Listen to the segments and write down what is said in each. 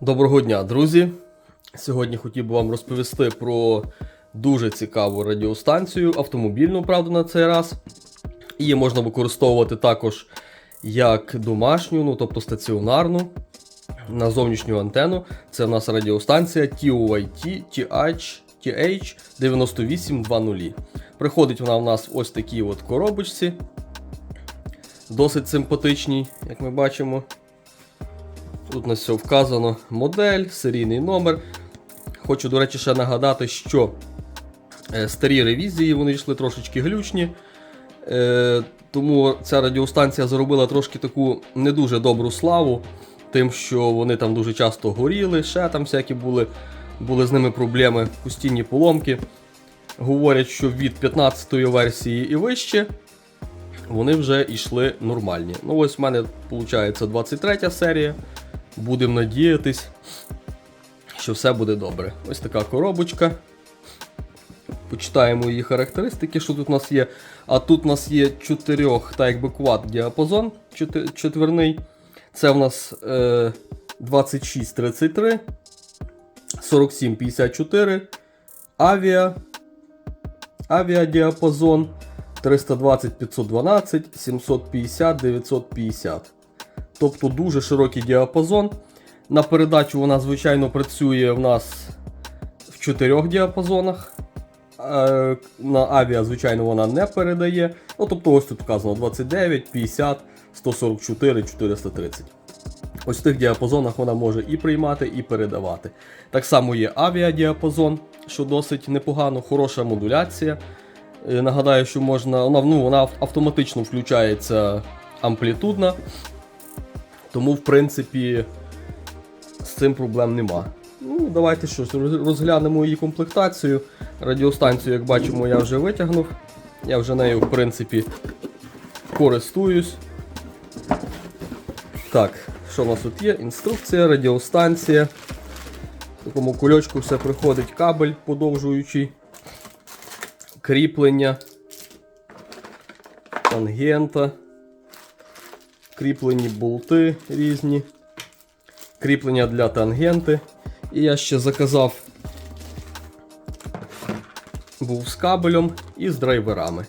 Доброго дня, друзі! Сьогодні хотів би вам розповісти про дуже цікаву радіостанцію, автомобільну, правда, на цей раз. Її можна використовувати також як домашню, ну тобто стаціонарну, на зовнішню антенну. Це в нас радіостанція TOIT TH, TH9820. Приходить вона в нас в ось такій от коробочці. Досить симпатичній, як ми бачимо. Тут на все вказано модель, серійний номер. Хочу, до речі, ще нагадати, що е, старі ревізії вони йшли трошечки глючні. Е, Тому ця радіостанція заробила трошки таку не дуже добру славу, тим, що вони там дуже часто горіли, ще там всякі були, були з ними проблеми, постійні поломки. Говорять, що від 15-ї версії і вище вони вже йшли нормальні. Ну, ось в мене виходить 23 серія. Будемо надіятись, що все буде добре. Ось така коробочка. Почитаємо її характеристики, що тут у нас є. А тут у нас є 4 так якби квад діапазон четверний. Це в нас е, 2633, 4754, авіа, авіадіапазон 320 512, 750 950. Тобто дуже широкий діапазон. На передачу вона, звичайно, працює в нас в чотирьох діапазонах. Е, На авіа, звичайно, вона не передає. Ну, тобто, ось тут вказано 29, 50, 144, 430. Ось в тих діапазонах вона може і приймати, і передавати. Так само є авіадіапазон, що досить непогано, хороша модуляція. Е, Нагадаю, що можна, вона, ну, вона автоматично включається амплітудна. Тому, в принципі, з цим проблем нема. Ну, давайте щось розглянемо її комплектацію. Радіостанцію, як бачимо, я вже витягнув. Я вже нею, в принципі, користуюсь. Так, що у нас тут є? Інструкція, радіостанція. В такому кульочку все приходить кабель подовжуючий, кріплення, тангента кріплені болти різні, кріплення для тангенти. І я ще заказав був з кабелем і з драйверами.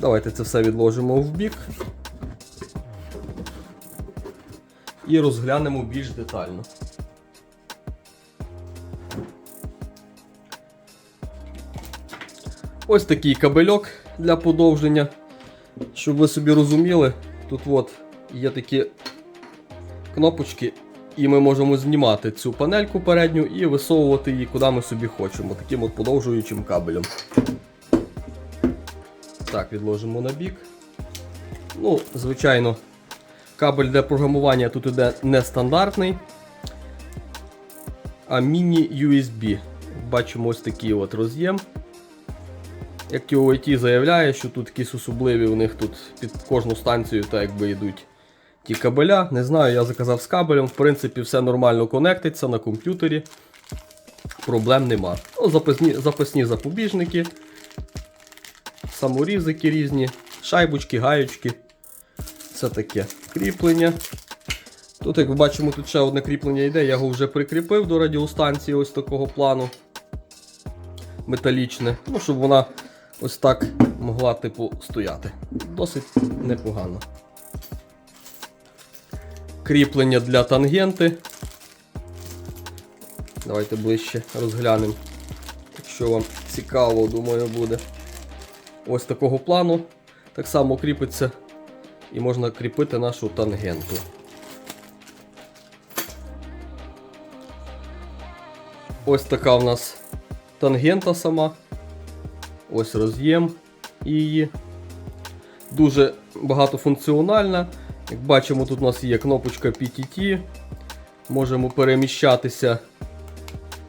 Давайте це все відложимо в бік і розглянемо більш детально. Ось такий кабельок для подовження. Щоб ви собі розуміли, тут от є такі кнопочки, і ми можемо знімати цю панельку передню і висовувати її куди ми собі хочемо, таким от подовжуючим кабелем. Так, відложимо на бік. Ну, звичайно, кабель для програмування тут іде нестандартний, а міні-USB. Бачимо ось такий от роз'єм. Як TOIT заявляє, що тут якісь особливі у них тут під кожну станцію так якби йдуть ті кабеля. Не знаю, я заказав з кабелем. В принципі, все нормально конектиться на комп'ютері. Проблем нема. Ну, запасні, запасні запобіжники, саморізики різні, шайбочки, гаючки. Все таке. Кріплення. Тут, як ми бачимо, тут ще одне кріплення йде, я його вже прикріпив до радіостанції ось такого плану. Металічне. Ну, щоб вона ось так могла типу стояти. Досить непогано. Кріплення для тангенти. Давайте ближче розглянемо. Якщо вам цікаво, думаю, буде. Ось такого плану. Так само кріпиться і можна кріпити нашу тангенту. Ось така в нас тангента сама. Ось роз'єм її. Дуже багатофункціональна. Як бачимо, тут у нас є кнопочка PTT. Можемо переміщатися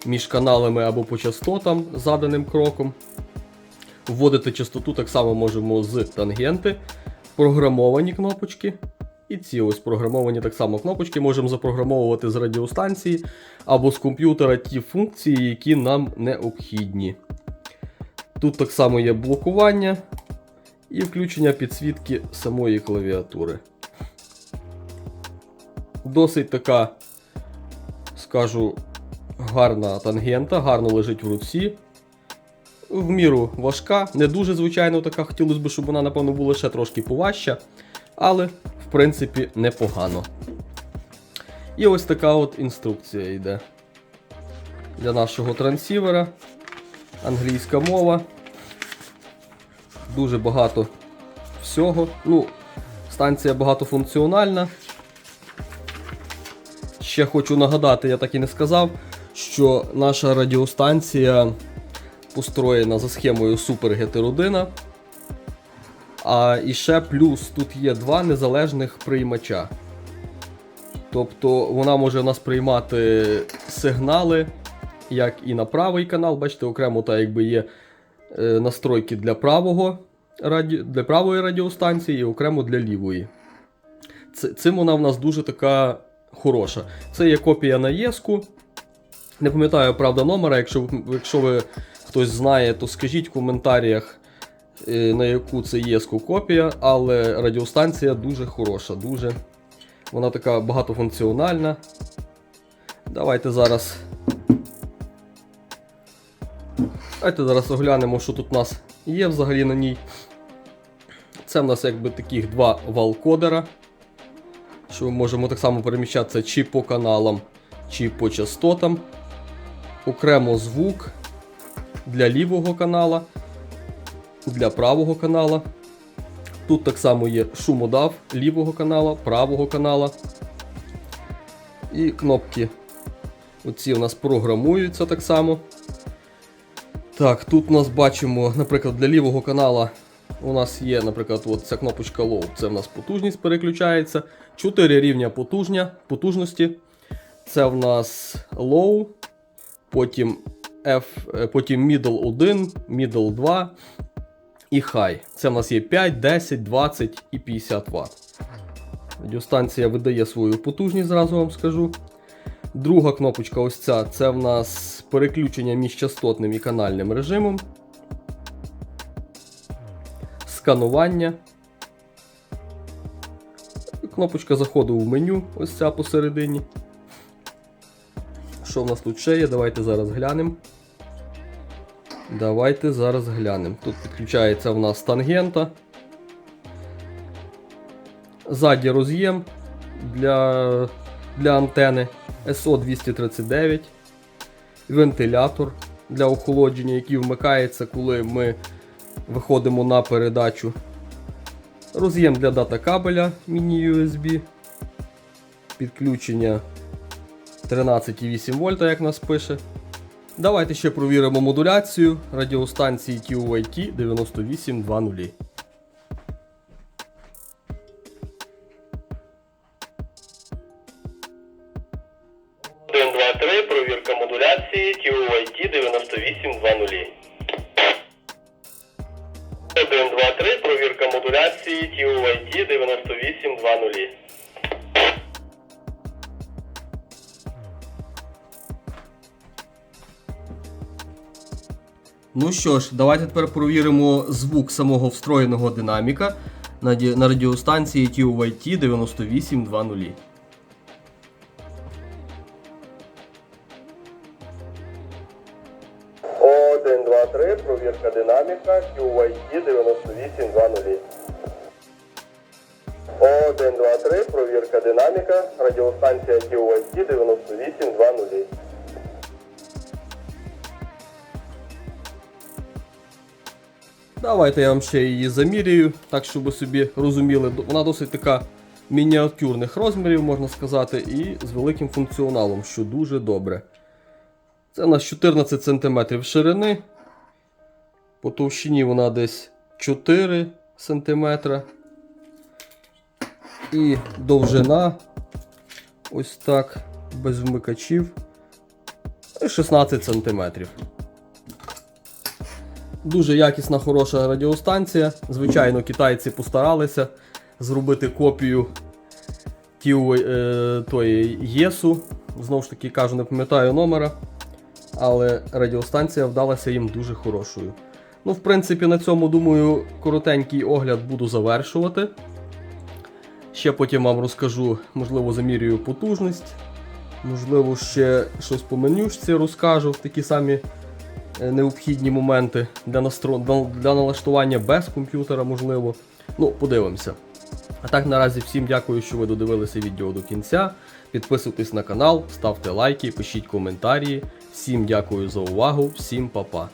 між каналами або по частотам заданим кроком. Вводити частоту так само можемо з тангенти. Програмовані кнопочки. І ці ось програмовані так само кнопочки можемо запрограмовувати з радіостанції або з комп'ютера ті функції, які нам необхідні. Тут так само є блокування і включення підсвітки самої клавіатури. Досить така скажу, гарна тангента, гарно лежить в руці. В міру важка, не дуже звичайно така, хотілося б, щоб вона, напевно, була ще трошки поважча, але в принципі непогано. І ось така от інструкція йде для нашого трансівера. Англійська мова. Дуже багато всього. Ну, станція багатофункціональна. Ще хочу нагадати, я так і не сказав, що наша радіостанція устроєна за схемою GT1. А і ще плюс тут є два незалежних приймача. Тобто вона може у нас приймати сигнали, як і на правий канал. Бачите, окремо та якби є настройки для правого для правої радіостанції і окремо для лівої. Цим вона в нас дуже така хороша. Це є копія на ЄСку. Не пам'ятаю, правда, номера. Якщо, якщо ви хтось знає, то скажіть в коментарях, е, на яку це ЄСку копія, але радіостанція дуже хороша, дуже. Вона така багатофункціональна. Давайте зараз. Давайте зараз оглянемо, що тут у нас є взагалі на ній. Це в нас якби таких два вал-кодера. Що ми можемо так само переміщатися чи по каналам, чи по частотам. Окремо звук для лівого канала, для правого канала. Тут так само є шумодав лівого канала, правого канала. І кнопки. Оці у нас програмуються так само. Так, тут у нас бачимо, наприклад, для лівого канала у нас є, наприклад, от ця кнопочка Low, це в нас потужність переключається. 4 рівня потужня, потужності. Це в нас Low, потім F, е, потім Middle 1, Middle 2 і High. Це в нас є 5, 10, 20 і 50 Вт. Радіостанція видає свою потужність, зразу вам скажу. Друга кнопочка, ось ця, це в нас переключення між частотним і канальним режимом. Сканування. Кнопочка заходу в меню, ось ця посередині. Що в нас тут ще є? Давайте зараз глянемо. Давайте зараз глянемо. Тут підключається в нас тангента. Ззаді роз'єм для, для антени SO239. Вентилятор для охолодження, який вмикається, коли ми виходимо на передачу. Роз'єм для дата кабеля міні-USB. Підключення 13,8 вольта, як нас пише. Давайте ще провіримо модуляцію радіостанції TUIT 9820. 98 20. Ну що ж, давайте тепер провіримо звук самого встроєного динаміка на на радіостанції TUYT 9820. Один, два, три, провірка динаміка QYT 9820. 1, 2, 3, провірка динаміка, радіостанція TUIT 9820. Давайте я вам ще її заміряю, так щоб ви собі розуміли. Вона досить така мініатюрних розмірів, можна сказати, і з великим функціоналом, що дуже добре. Це у нас 14 см ширини. По товщині вона десь 4 см. І довжина ось так, без вмикачів. 16 см. Дуже якісна, хороша радіостанція. Звичайно, китайці постаралися зробити копію тіу, е, ЄСу. Знову ж таки кажу, не пам'ятаю номера. Але радіостанція вдалася їм дуже хорошою. Ну, в принципі, на цьому, думаю, коротенький огляд буду завершувати. Ще потім вам розкажу, можливо, замірюю потужність Можливо, ще щось по менюшці розкажу, такі самі е, необхідні моменти для, настро... для налаштування без комп'ютера, можливо. Ну, подивимося. А так наразі всім дякую, що ви додивилися відео до кінця. Підписуйтесь на канал, ставте лайки, пишіть коментарі. Всім дякую за увагу, всім па-па.